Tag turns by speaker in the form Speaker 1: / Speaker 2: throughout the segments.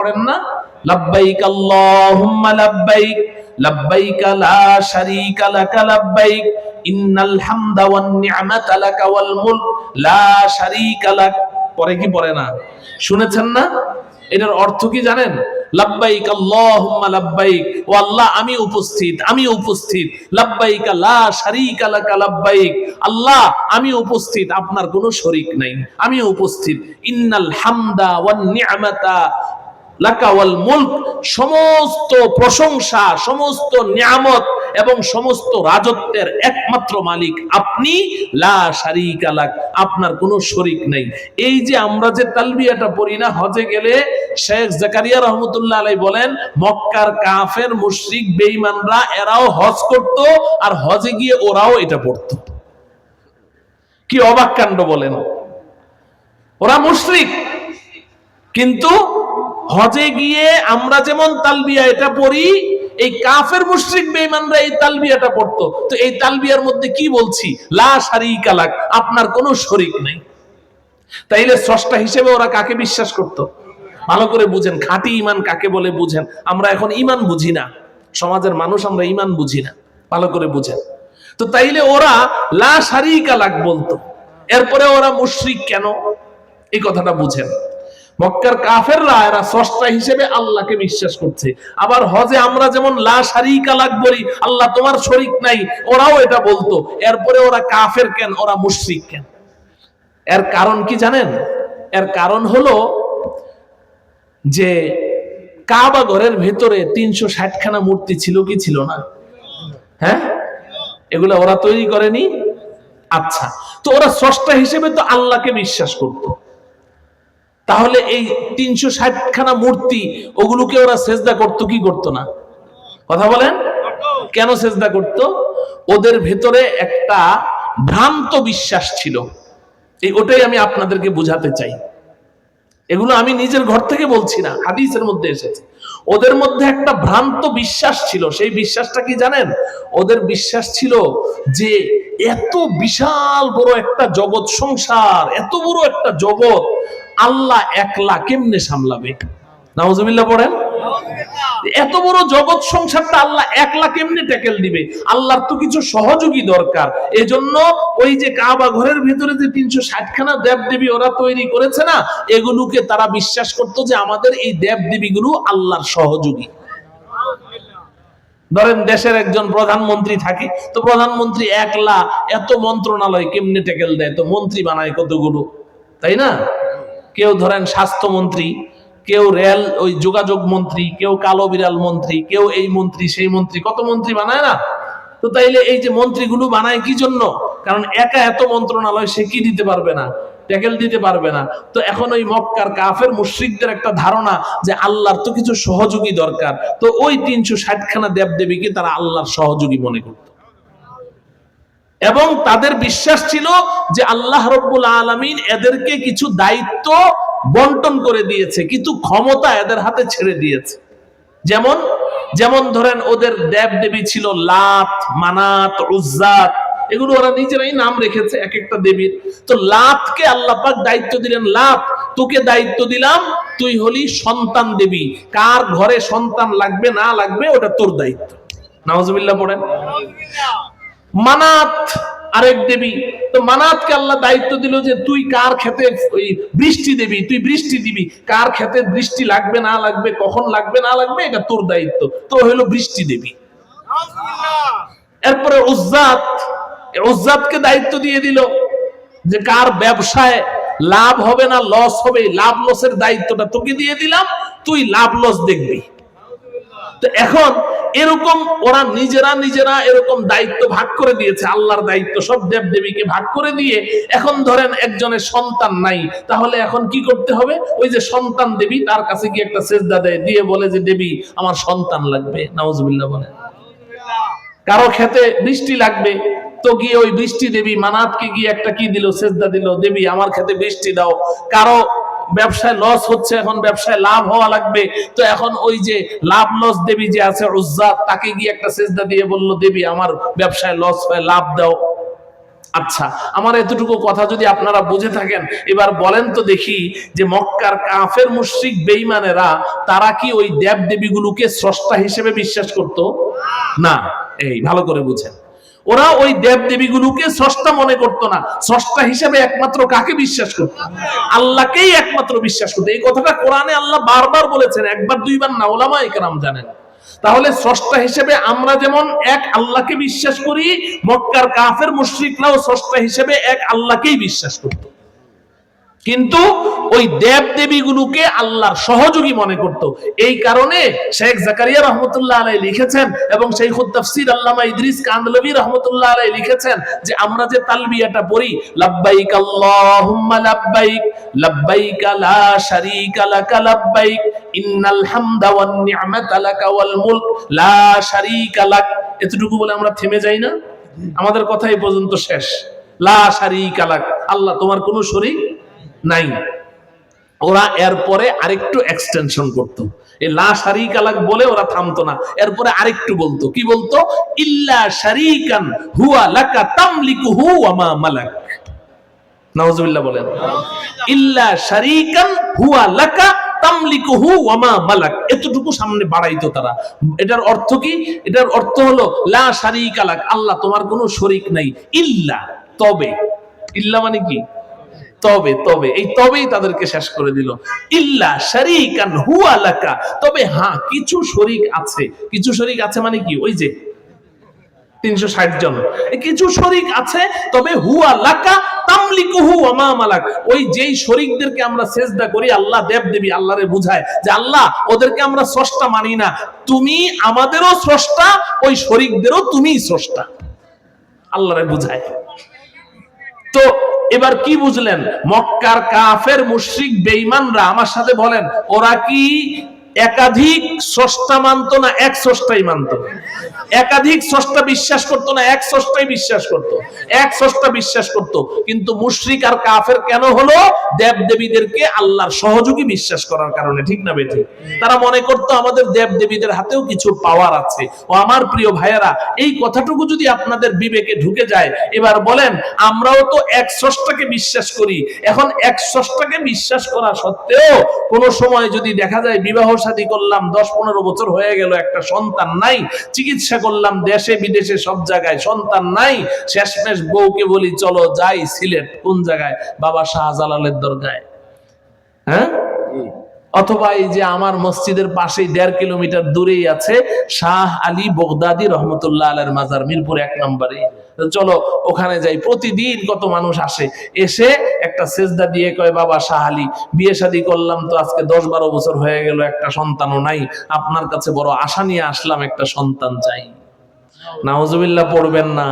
Speaker 1: করেন না? লাব্বাইক আল্লাহুম্মা লাব্বাইক লাব্বাইক লা শারীকা লাকা লাব্বাইক, ইন্নাল হামদা ওয়ান নি'মাতা লাকা ওয়াল মুলক, লা শারীকা লাক। পরে কি পড়ে না? শুনেছেন না? এটার অর্থ কি জানেন? লাব্বাইক আল্লাহুম্মা লাব্বাইক, ও আল্লাহ আমি উপস্থিত আমি উপস্থিত। লাব্বাইক লা শারীকা লাকা লাব্বাইক, আল্লাহ আমি উপস্থিত, আপনার কোনো শরীক নাই আমি উপস্থিত। ইন্নাল হামদা ওয়ান নি'মাতা লাকাওয়াল মুলক, সমস্ত প্রশংসা, সমস্ত নিয়ামত এবং সমস্ত রাজত্বের একমাত্র মালিক আপনি, লা শারিকা লাক, আপনার কোনো শরিক নেই। এই যে আমরা যে তালবিয়াটা পড়ি না, হজে গেলে শেখ জাকারিয়া রহমতুল্লাহ আলাই বলেন, মক্কার কাফের, মুশরিক, বেঈমানরা এরাও হজ করত আর হজে গিয়ে ওরাও এটা পড়তো। কি অবাক কাণ্ড বলেন? ওরা মুশরিক, কিন্তু হজে গিয়ে আমরা যেমন তালবিয়া এটা পড়ি, এই কাফের মুশরিক বেঈমানরা এই তালবিয়াটা পড়তো। তো এই তালবিয়ার মধ্যে কি বলছি? লা শারীকা লাক, আপনার কোনো শরীক নেই। তাইলে স্রষ্টা হিসেবে ওরা কাকে বিশ্বাস করত? ভালো করে বুঝেন, খাঁটি ইমান কাকে বলে বুঝেন? আমরা এখন ইমান বুঝি না। সমাজের মানুষ আমরা ইমান বুঝি না। ভালো করে বুঝেন। তো তাইলে ওরা লা শারীকা লাক বলতো। এরপরে ওরা মুশরিক কেন? এই কথাটা বুঝেন। মক্কার কাফেররা এরা স্রষ্টা হিসেবে আল্লাহকে বিশ্বাস করছে। আবার হজে আমরা যেমন লা শারিকা লাগ বলি, আল্লাহ তোমার শরিক নাই, ওরাও এটা বলতো। এরপরে ওরা কাফের কেন? ওরা মুশরিক কেন? এর কারণ কি জানেন? এর কারণ হলো যে কাবা ঘরের ভেতরে তিনশো ষাটখানা মূর্তি ছিল কি ছিল না? হ্যাঁ? এগুলো ওরা তৈরি করেনি? আচ্ছা। তো ওরা স্রষ্টা হিসেবে তো আল্লাহকে বিশ্বাস করতো। তাহলে এই তিনশো ষাটখানা মূর্তি, ওগুলোকে ওরা সেজদা করতো, কি করতো না? কথা বলেন? কেন সেজদা করত? ওদের ভেতরে একটা ভ্রান্ত বিশ্বাস ছিল। এই ওটাই আমি আপনাদেরকে বুঝাতে চাই। এগুলো আমি নিজের ঘর থেকে বলছি না, হাদিসের মধ্যে এসেছে। ওদের মধ্যে একটা ভ্রান্ত বিশ্বাস ছিল। সেই বিশ্বাসটা কি জানেন? ওদের বিশ্বাস ছিল যে এত বিশাল বড় একটা জগৎ সংসার, এত বড় একটা জগৎ আল্লাহ একলা কেমনে সামলাবে? নাউজুবিল্লাহ পড়েন। এত বড় জগৎ সংসারটা আল্লাহ একলা কেমনে ট্যাকেল দিবে? আল্লাহর তো কিছু সহযোগী দরকার। এজন্য ওই যে কাবা ঘরের ভিতরে যে তিনশো ষাটখানা দেব দেবী ওরা তৈরি করেছে না, এগুলোকে তারা বিশ্বাস করতো যে আমাদের এই দেব দেবীগুলো আল্লাহর সহযোগী। ধরেন দেশের একজন প্রধানমন্ত্রী থাকে, তো প্রধানমন্ত্রী একলা এত মন্ত্রণালয় কেমনে টেকেল দেয়? তো মন্ত্রী বানায় কতগুলো? তাই না? কেউ ধরেন স্বাস্থ্যমন্ত্রী, কেউ রেল, ওই যোগাযোগ মন্ত্রী, কেউ কালো বিড়াল মন্ত্রী, কেউ এই মন্ত্রী, সেই মন্ত্রী, কত মন্ত্রী বানায় না? তো তাইলে এই যে মন্ত্রীগুলো বানায় কি জন্য? কারণ একা এত মন্ত্রণালয় সে কি দিতে পারবে না? ট্যাকেল দিতে পারবে না। তো এখন ওই মক্কার কাফের মুশ্রিকদের একটা ধারণা যে আল্লাহর তো কিছু সহযোগী দরকার। তো ওই তিনশো ষাটখানা দেব দেবীকে তারা আল্লাহর সহযোগী মনে করত। এবং তাদের বিশ্বাস ছিল যে আল্লাহ রব্বুল আলমিন এদেরকে কিছু দায়িত্ব বন্টন করে দিয়েছে কিন্তু ক্ষমতা এদের হাতে ছেড়ে দিয়েছে। যেমন যেমন ধরেন ওদের দেব দেবী ছিল লাত, মানাত, উজ্জাত, এগুলো ওরা নিজেরাই নাম রেখেছে এক একটা দেবীর। তো লাতকে আল্লাহ পাক দায়িত্ব দিলেন, লাত, তোকে দায়িত্ব দিলাম, তুই হলি সন্তান দেবী। কার ঘরে সন্তান লাগবে, না লাগবে, ওটা তোর দায়িত্ব। নাওজবিল্লাহ পড়েন। মানাত আরেক দেবী। তো মানাতকে আল্লাহ দায়িত্ব দিল যে তুই কার খেতে ওই বৃষ্টি দিবি, তুই বৃষ্টি দিবি। কার খেতে বৃষ্টি লাগবে, না লাগবে, কখন লাগবে, না লাগবে, এটা তোর দায়িত্ব। তো হলো বৃষ্টি দেবী। এরপরে উজ্জাত উজ্জাতকে দায়িত্ব দিয়ে দিল যে কার ব্যবসায় লাভ হবে না লস হবে, লাভ লসের দায়িত্বটা তোকে দিয়ে দিলাম, তুই লাভ লস দেখবি। তো এখন এরকম ওরা নিজেরা নিজেরা এরকম দায়িত্ব ভাগ করে দিয়েছে, আল্লাহর দায়িত্ব সব দেব দেবীকে ভাগ করে দিয়ে এখন ধরেন একজনের সন্তান নাই, তাহলে এখন কি করতে হবে? ওই যে সন্তান দেবী তার কাছে গিয়ে একটা সেজদা দেয়, দিয়ে বলে যে, দেবী, আমার সন্তান লাগবে। নাউজুবিল্লাহ বলে কারও খেতে বৃষ্টি লাগবে, তো গিয়ে ওই বৃষ্টি দেবী মানাতকে গিয়ে একটা কি দিল? সেজদা দিল, দেবী, আমার খেতে বৃষ্টি দাও। কারও ব্যবসায় লস হচ্ছে, এখন ব্যবসায় লাভ হওয়া লাগবে। তো এখন ওই যে লাভ লস দেবী যে আছে, উজ্জাত, তাকে গিয়ে একটা সেজদা দিয়ে বলল, দেবী, আমার ব্যবসায় লস হয়, লাভ দাও। আচ্ছা আমার এতটুকু কথা যদি আপনারা বুঝে থাকেন, এবার বলেন তো দেখি যে মক্কার কাফের মুশ্রিক বেঈমানেরা, তারা কি ওই দেব দেবীগুলোকে স্রষ্টা হিসেবে বিশ্বাস করত? না। এই, ভালো করে বুঝেন। ওরা ওই দেব দেবীগুলোকে স্রষ্টা মনে করতো না। স্রষ্টা হিসেবে একমাত্র কাকে বিশ্বাস করত? আল্লাহকেই একমাত্র বিশ্বাস করতো। এই কথাটা কোরআনে আল্লাহ বারবার বলেছেন, একবার দুইবার না, ওলামা একরাম জানেন। তাহলে স্রষ্টা হিসেবে আমরা যেমন এক আল্লাহকে বিশ্বাস করি, মক্কার কাফের মুশরিকরাও স্রষ্টা হিসেবে এক আল্লাহকেই বিশ্বাস করত। কিন্তু ওই দেব দেবীগুলোকে আল্লাহর সহযোগী মনে করত। এই কারণে শেখ জাকারিয়া রহমতুল্লাহ আলাই লিখেছেন এবং সেই তাফসীর আল্লামা ইদ্রিস কান্দলবী রহমতুল্লাহ আলাই লিখেছেন যে, আমরা যে তালবিয়াটা পড়ি, লাব্বাইক আল্লাহুম্মা লাব্বাইক লাব্বাইক লা শারীকা লাকা লাব্বাইক, ইন্নাল হামদা ওয়ান নি'মাতা লাকা ওয়াল মুলক, লা শারীকা লাক। এতটুকু বলে আমরা থেমে যাই না? আমাদের কথা এই পর্যন্ত শেষ। লা শারীকা লাক। আল্লাহ, তোমার কোনো শরীক নাই। ওরা এরপরে আরেকটু এক্সটেনশন করত। এই লা শারিক আলাক বলে ওরা থামতো না। এরপরে আরেকটু বলতো। কি বলতো? ইল্লা শারিকান হুয়া লাকা তামলিকুহু ওয়া মা মালাক। নাউজুবিল্লাহ বলেন। ইল্লা শারিকান হুয়া লাকা তামলিকুহু ওয়া মা মালাক। এতটুকু সামনে বাড়াইতো তারা। এটার অর্থ কি? এটার অর্থ হলো লা শারিক আলাক আল্লাহ তোমার কোনো শরীক নাই। ইল্লা। তবে। ইল্লা মানে কি? তবে তবে, এই তবেই তাদেরকে শেষ করে দিল। ইল্লা শারিকান হুয়া লাকা। তবে হ্যাঁ কিছু শরিক আছে। কিছু শরিক আছে মানে কি? ওই যে তিনশো ষাট জন। কিছু শরিক আছে, তবে হুয়া লাকা তামলিকুহু ওয়া মালাক। ওই যেই শরিকদেরকে আমরা সেজদা করি, আল্লাহ দেব দেবী আল্লাহরে বুঝায় যে, আল্লাহ, ওদেরকে আমরা স্রষ্টা মানি না। তুমি আমাদেরও স্রষ্টা, ওই শরিকদেরও তুমিই স্রষ্টা। আল্লাহরে বুঝায়। তো এবার কি বুঝলেন? মক্কার কাফের মুশ্রিক বেঈমানরা আমার সাথে বলেন ওরা কি একাধিক স্রষ্টা মানতো না, এক স্রষ্টাই মানতো। একাধিক স্রষ্টা বিশ্বাস করতো না, এক স্রষ্টাই বিশ্বাস করতো। এক স্রষ্টা বিশ্বাস করতো, কিন্তু মুশরিক আর কাফের কেন হলো? দেব দেবীদেরকে আল্লাহর সহযোগী বিশ্বাস করার কারণে, ঠিক না বেঠিক তারা মনে করতো, আমাদের দেব দেবীদের হাতেও কিছু পাওয়ার আছে। ও আমার প্রিয় ভাইয়েরা, এই কথাটুকু যদি আপনাদের বিবেকে ঢুকে যায়, এবার বলেন, আমরাও তো এক স্রষ্টাকে বিশ্বাস করি। এখন এক স্রষ্টাকে বিশ্বাস করা সত্ত্বেও কোন সময় যদি দেখা যায় বিবাহ শাদী করলাম, দশ পনেরো বছর হয়ে গেল, একটা সন্তান নাই। চিকিৎসা করলাম, দেশে বিদেশে সব জায়গায় সন্তান নাই। শেষমেশ বউকে বলি, চলো যাই সিলেট, কোন জায়গায়? বাবা শাহজালালের দরগায়। হ্যাঁ? অথবা এই যে আমার মসজিদের পাশেই দেড় কিলোমিটার দূরেই আছে শাহ আলী বগদাদি রহমতুল্লাহ আলের মাজার, মিরপুর এক নম্বরে। চলো, ওখানে যাই। প্রতিদিন কত মানুষ আসে? এসে একটা সেজদা দিয়ে কয়, বাবা শাহ আলী, বিয়ে শাদী করলাম তো আজকে দশ বারো বছর হয়ে গেল, একটা সন্তানও নাই। আপনার কাছে বড় আশা নিয়ে আসলাম, একটা সন্তান চাই। নাউজুবিল্লাহ পড়বেন না।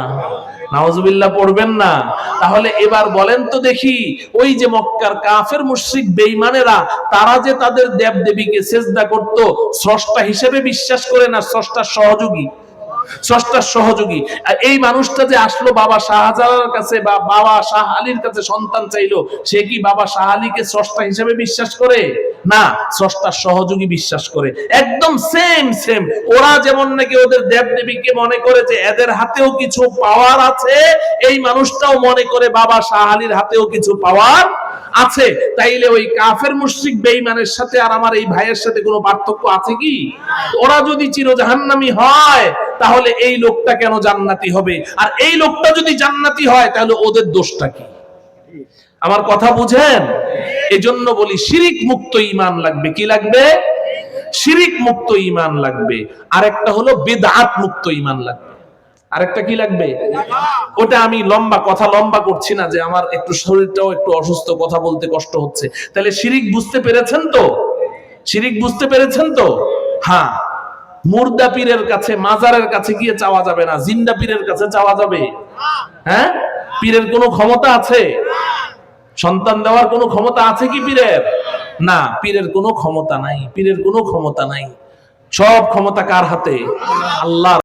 Speaker 1: নাউজুবিল্লাহ পড়বেন না। তাহলে এবার বলেন তো দেখি, ওই যে মক্কার কাফের মুশরিক বেঈমানেরা, তারা যে তাদের দেব দেবীকে সেজদা করত, স্রষ্টা হিসেবে বিশ্বাস করে না স্রষ্টার সহযোগী? স্রষ্টার সহযোগী। আর এই মানুষটা যে আসলো বাবা শাহজালার কাছে বা বাবা শাহ আলীর কাছে সন্তান চাইলো, সে কি বাবা শাহ আলীকে স্রষ্টা হিসেবে বিশ্বাস করে? না, স্রষ্টার সহযোগী বিশ্বাস করে। একদম সেম সেম ওরা যেমন নাকি ওদের দেব দেবীকে মনে করে যে এদের হাতেও কিছু পাওয়ার আছে, এই মানুষটাও মনে করে বাবা শাহ আলীর হাতেও কিছু পাওয়ার আছে, তাইলে ওই কাফের মুশরিক বেঈমানের সাথে আর আমার এই ভাইয়ের সাথে কোনো পার্থক্য আছে কি? ওরা যদি চিরজাহান্নামী হয়, তাহলে এই লোকটা কেন জান্নাতি হবে? আর এই লোকটা যদি জান্নাতি হয়, তাহলে ওদের দোষটা কি? আমার কথা বুঝেন? এজন্য বলি শিরিক মুক্ত ঈমান লাগবে। কি লাগবে? শিরিক মুক্ত ঈমান লাগবে। আরেকটা হলো বেদাত মুক্ত ঈমান লাগবে। আরেকটা কি লাগবে? ওটা আমি লম্বা, কথা লম্বা করছি না যে আমার একটু শরীরটাও একটু অসুস্থ, কথা বলতে কষ্ট হচ্ছে। তাহলে শিরিক বুঝতে পেরেছেন তো? শিরিক বুঝতে পেরেছেন তো? হ্যাঁ। মুর্দা পীরের কাছে, মাজারের কাছে গিয়ে চাওয়া যাবে না। জিন্দা পীরের কাছে চাওয়া যাবে? হ্যাঁ? পীরের কোনো ক্ষমতা আছে? সন্তান দেওয়ার কোনো ক্ষমতা আছে কি পীরের? না, পীরের কোনো ক্ষমতা নাই। পীরের কোনো ক্ষমতা নাই। সব ক্ষমতা কার হাতে? আল্লাহ